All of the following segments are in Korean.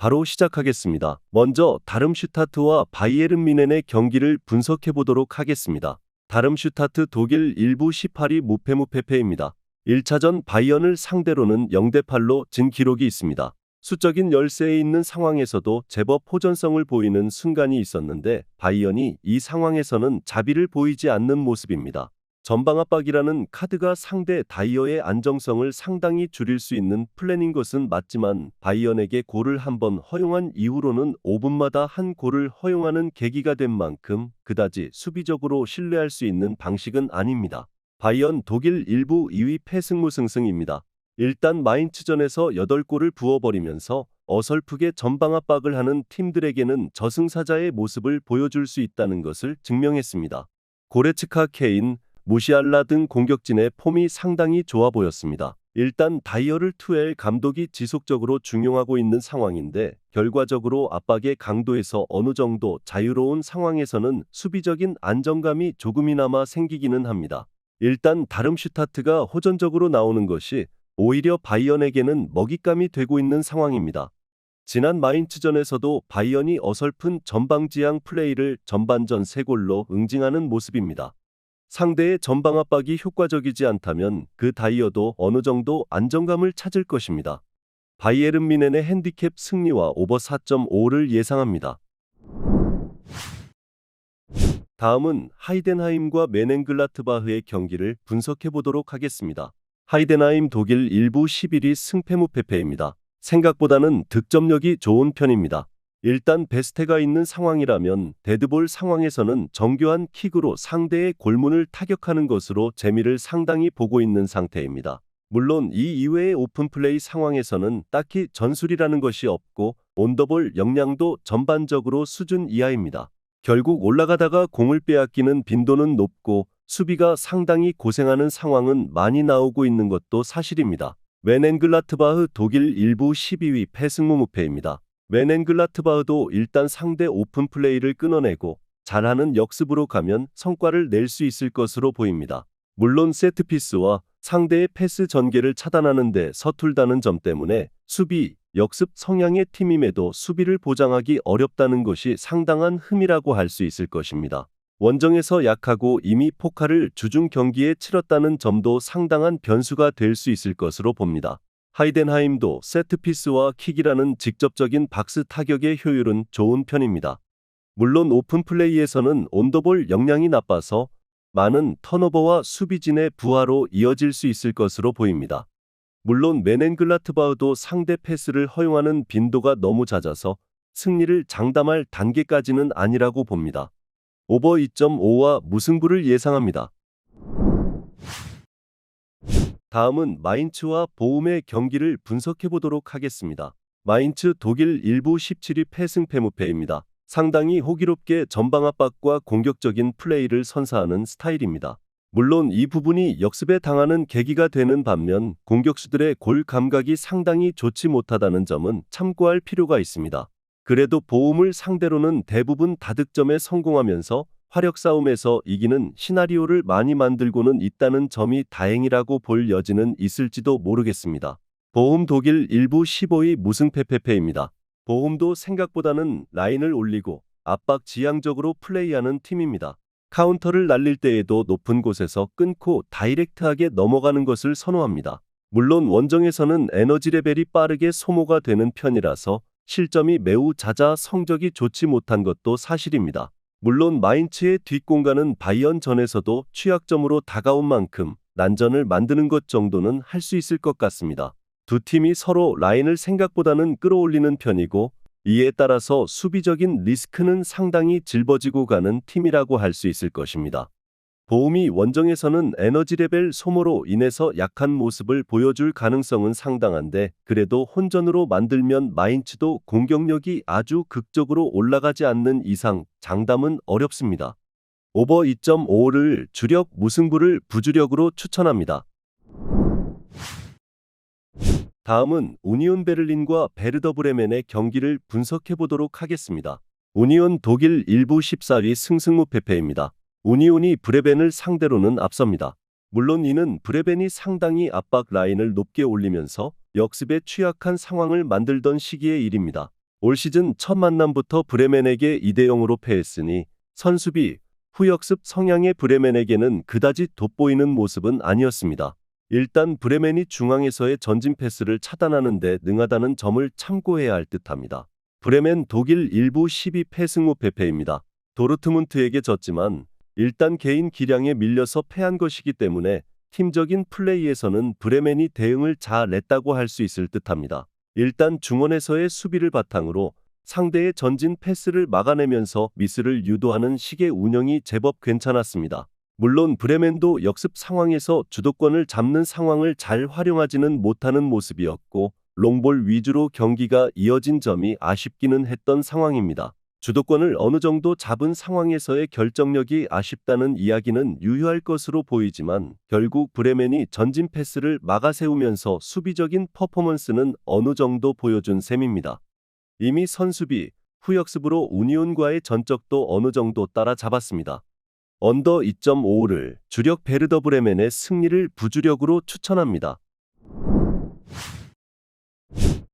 바로 시작하겠습니다. 먼저 다름슈타트와 바이에른 미넨의 경기를 분석해 보도록 하겠습니다. 다름슈타트 독일 1부 18위 무패무패패입니다. 1차전 바이언을 상대로는 0대 8로 진 기록이 있습니다. 수적인 열세에 있는 상황에서도 제법 호전성을 보이는 순간이 있었는데 바이언이 이 상황에서는 자비를 보이지 않는 모습입니다. 전방 압박이라는 카드가 상대 다이어의 안정성을 상당히 줄일 수 있는 플랜인 것은 맞지만 바이언에게 골을 한 번 허용한 이후로는 5분마다 한 골을 허용하는 계기가 된 만큼 그다지 수비적으로 신뢰할 수 있는 방식은 아닙니다. 바이언 독일 1부 2위 패승무승승입니다. 일단 마인츠전에서 8골을 부어버리면서 어설프게 전방 압박을 하는 팀들에게는 저승사자의 모습을 보여줄 수 있다는 것을 증명했습니다. 고레츠카 케인, 무시알라 등 공격진의 폼이 상당히 좋아 보였습니다. 일단 다이어를 투엘 감독이 지속적으로 중용하고 있는 상황인데 결과적으로 압박의 강도에서 어느 정도 자유로운 상황에서는 수비적인 안정감이 조금이나마 생기기는 합니다. 일단 다름슈타트가 호전적으로 나오는 것이 오히려 바이언에게는 먹잇감이 되고 있는 상황입니다. 지난 마인츠전에서도 바이언이 어설픈 전방지향 플레이를 전반전 3골로 응징하는 모습입니다. 상대의 전방 압박이 효과적이지 않다면 그 다이어도 어느 정도 안정감을 찾을 것입니다. 바이에른 미넨의 핸디캡 승리와 오버 4.5를 예상합니다. 다음은 하이덴하임과 메넨글라트바흐의 경기를 분석해 보도록 하겠습니다. 하이덴하임 독일 1부 11위 승패 무패패입니다. 생각보다는 득점력이 좋은 편입니다. 일단 베스테가 있는 상황이라면 데드볼 상황에서는 정교한 킥으로 상대의 골문을 타격하는 것으로 재미를 상당히 보고 있는 상태입니다. 물론 이 이외의 오픈플레이 상황에서는 딱히 전술이라는 것이 없고 온더볼 역량도 전반적으로 수준 이하입니다. 결국 올라가다가 공을 빼앗기는 빈도는 높고 수비가 상당히 고생하는 상황은 많이 나오고 있는 것도 사실입니다. 웬엔글라트바흐 독일 1부 12위 패승무 무패입니다. 웬엔글라트바흐도 일단 상대 오픈 플레이를 끊어내고 잘하는 역습으로 가면 성과를 낼 수 있을 것으로 보입니다. 물론 세트피스와 상대의 패스 전개를 차단하는 데 서툴다는 점 때문에 수비, 역습 성향의 팀임에도 수비를 보장하기 어렵다는 것이 상당한 흠이라고 할 수 있을 것입니다. 원정에서 약하고 이미 포카를 주중 경기에 치렀다는 점도 상당한 변수가 될 수 있을 것으로 봅니다. 하이덴하임도 세트피스와 킥이라는 직접적인 박스 타격의 효율은 좋은 편입니다. 물론 오픈 플레이에서는 온더볼 역량이 나빠서 많은 턴오버와 수비진의 부하로 이어질 수 있을 것으로 보입니다. 물론 메넨글라트바우도 상대 패스를 허용하는 빈도가 너무 잦아서 승리를 장담할 단계까지는 아니라고 봅니다. 오버 2.5와 무승부를 예상합니다. 다음은 마인츠와 보움의 경기를 분석해 보도록 하겠습니다. 마인츠 독일 1부 17위 패승패 무패입니다. 상당히 호기롭게 전방 압박과 공격적인 플레이를 선사하는 스타일입니다. 물론 이 부분이 역습에 당하는 계기가 되는 반면 공격수들의 골 감각이 상당히 좋지 못하다는 점은 참고할 필요가 있습니다. 그래도 보움을 상대로는 대부분 다득점에 성공하면서 화력 싸움에서 이기는 시나리오를 많이 만들고는 있다는 점이 다행이라고 볼 여지는 있을지도 모르겠습니다. 보험 독일 1부 15위 무승패패패입니다. 보험도 생각보다는 라인을 올리고 압박 지향적으로 플레이하는 팀입니다. 카운터를 날릴 때에도 높은 곳에서 끊고 다이렉트하게 넘어가는 것을 선호합니다. 물론 원정에서는 에너지 레벨이 빠르게 소모가 되는 편이라서 실점이 매우 잦아 성적이 좋지 못한 것도 사실입니다. 물론 마인츠의 뒷공간은 바이언 전에서도 취약점으로 다가온 만큼 난전을 만드는 것 정도는 할 수 있을 것 같습니다. 두 팀이 서로 라인을 생각보다는 끌어올리는 편이고 이에 따라서 수비적인 리스크는 상당히 짊어지고 가는 팀이라고 할 수 있을 것입니다. 보험이 원정에서는 에너지 레벨 소모로 인해서 약한 모습을 보여줄 가능성은 상당한데 그래도 혼전으로 만들면 마인츠도 공격력이 아주 극적으로 올라가지 않는 이상 장담은 어렵습니다. 오버 2.5를 주력 무승부를 부주력으로 추천합니다. 다음은 우니온 베를린과 베르더 브레멘의 경기를 분석해 보도록 하겠습니다. 우니온 독일 1부 14위 승승무패패입니다. 우니온이 브레벤을 상대로는 앞섭니다. 물론 이는 브레벤이 상당히 압박 라인을 높게 올리면서 역습에 취약한 상황을 만들던 시기의 일입니다. 올 시즌 첫 만남부터 브레멘에게 2대 0으로 패했으니 선수비, 후역습 성향의 브레멘에게는 그다지 돋보이는 모습은 아니었습니다. 일단 브레멘이 중앙에서의 전진 패스를 차단하는 데 능하다는 점을 참고해야 할 듯합니다. 브레멘 독일 일부 12패 승후 패패입니다. 도르트문트에게 졌지만 일단 개인 기량에 밀려서 패한 것이기 때문에 팀적인 플레이에서는 브레멘이 대응을 잘했다고 할 수 있을 듯합니다. 일단 중원에서의 수비를 바탕으로 상대의 전진 패스를 막아내면서 미스를 유도하는 식의 운영이 제법 괜찮았습니다. 물론 브레멘도 역습 상황에서 주도권을 잡는 상황을 잘 활용하지는 못하는 모습이었고 롱볼 위주로 경기가 이어진 점이 아쉽기는 했던 상황입니다. 주도권을 어느 정도 잡은 상황에서의 결정력이 아쉽다는 이야기는 유효할 것으로 보이지만 결국 브레멘이 전진 패스를 막아세우면서 수비적인 퍼포먼스는 어느 정도 보여준 셈입니다. 이미 선수비, 후역습으로 우니온과의 전적도 어느 정도 따라잡았습니다. 언더 2.55를 주력 베르더 브레멘의 승리를 부주력으로 추천합니다.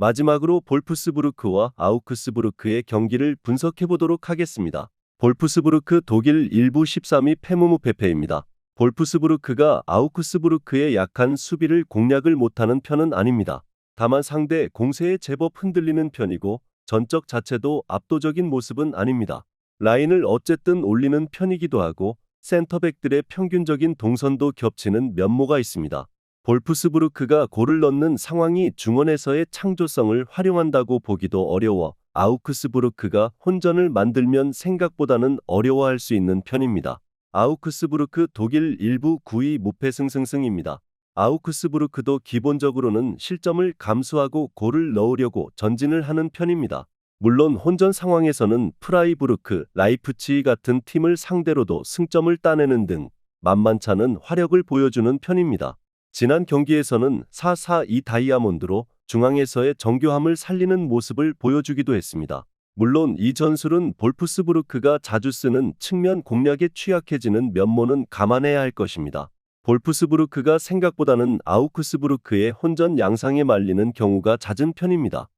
마지막으로 볼프스부르크와 아우크스부르크의 경기를 분석해 보도록 하겠습니다. 볼프스부르크 독일 일부 13위 페무무페페입니다. 볼프스부르크가 아우크스부르크의 약한 수비를 공략을 못하는 편은 아닙니다. 다만 상대 공세에 제법 흔들리는 편이고 전적 자체도 압도적인 모습은 아닙니다. 라인을 어쨌든 올리는 편이기도 하고 센터백들의 평균적인 동선도 겹치는 면모가 있습니다. 볼프스부르크가 골을 넣는 상황이 중원에서의 창조성을 활용한다고 보기도 어려워 아우크스부르크가 혼전을 만들면 생각보다는 어려워할 수 있는 편입니다. 아우크스부르크 독일 일부 9위 무패 승승승입니다. 아우크스부르크도 기본적으로는 실점을 감수하고 골을 넣으려고 전진을 하는 편입니다. 물론 혼전 상황에서는 프라이부르크, 라이프치히 같은 팀을 상대로도 승점을 따내는 등 만만찮은 화력을 보여주는 편입니다. 지난 경기에서는 4-4-2 다이아몬드로 중앙에서의 정교함을 살리는 모습을 보여주기도 했습니다. 물론 이 전술은 볼프스부르크가 자주 쓰는 측면 공략에 취약해지는 면모는 감안해야 할 것입니다. 볼프스부르크가 생각보다는 아우크스부르크의 혼전 양상에 말리는 경우가 잦은 편입니다.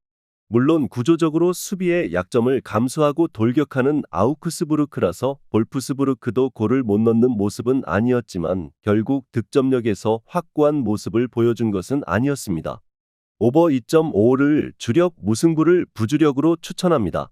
물론 구조적으로 수비의 약점을 감수하고 돌격하는 아우크스부르크라서 볼프스부르크도 골을 못 넣는 모습은 아니었지만 결국 득점력에서 확고한 모습을 보여준 것은 아니었습니다. 오버 2.5를 주력 무승부를 부주력으로 추천합니다.